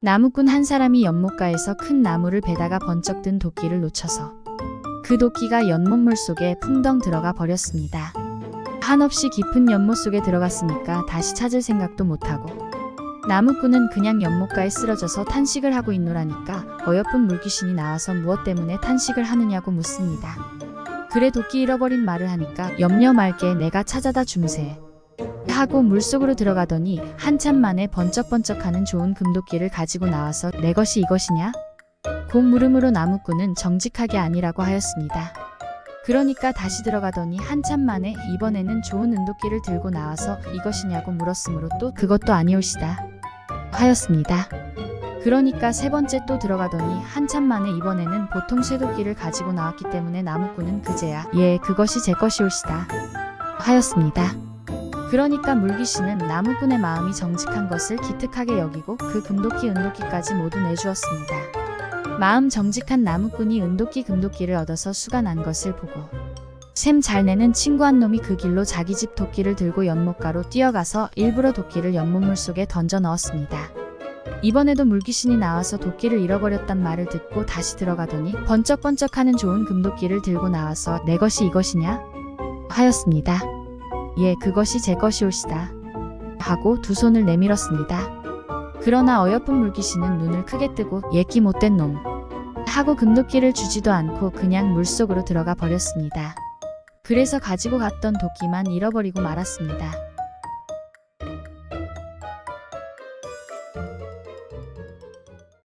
나무꾼 한 사람이 연못가에서 큰 나무를 베다가 번쩍 든 도끼를 놓쳐서 그 도끼가 연못 물 속에 풍덩 들어가 버렸습니다. 한없이 깊은 연못 속에 들어갔으니까 다시 찾을 생각도 못하고 나무꾼은 그냥 연못가에 쓰러져서 탄식을 하고 있노라니까 어여쁜 물귀신이 나와서 무엇 때문에 탄식을 하느냐고 묻습니다. 그래 도끼 잃어버린 말을 하니까 염려 말게 내가 찾아다 줌세 하고 물속으로 들어가더니 한참 만에 번쩍번쩍하는 좋은 금도끼를 가지고 나와서 내 것이 이것이냐? 곧 물음으로 나무꾼은 정직하게 아니라고 하였습니다. 그러니까 다시 들어가더니 한참 만에 이번에는 좋은 은도끼를 들고 나와서 이것이냐고 물었으므로 또 그것도 아니올시다 하였습니다. 그러니까 세 번째 또 들어가더니 한참 만에 이번에는 보통 쇠도끼를 가지고 나왔기 때문에 나무꾼은 그제야 예 그것이 제 것이올시다 하였습니다. 그러니까 물귀신은 나무꾼의 마음이 정직한 것을 기특하게 여기고 그 금도끼 은도끼까지 모두 내주었습니다. 마음 정직한 나무꾼이 은도끼 금도끼를 얻어서 수가 난 것을 보고 샘 잘 내는 친구 한 놈이 그 길로 자기 집 도끼를 들고 연못가로 뛰어가서 일부러 도끼를 연못물 속에 던져 넣었습니다. 이번에도 물귀신이 나와서 도끼를 잃어버렸단 말을 듣고 다시 들어가더니 번쩍번쩍하는 좋은 금도끼를 들고 나와서 내 것이 이것이냐? 하였습니다. 예, 그것이 제 것이올시다. 하고 두 손을 내밀었습니다. 그러나 어여쁜 물귀신은 눈을 크게 뜨고 예끼 못된 놈 하고 금도끼를 주지도 않고 그냥 물속으로 들어가 버렸습니다. 그래서 가지고 갔던 도끼만 잃어버리고 말았습니다.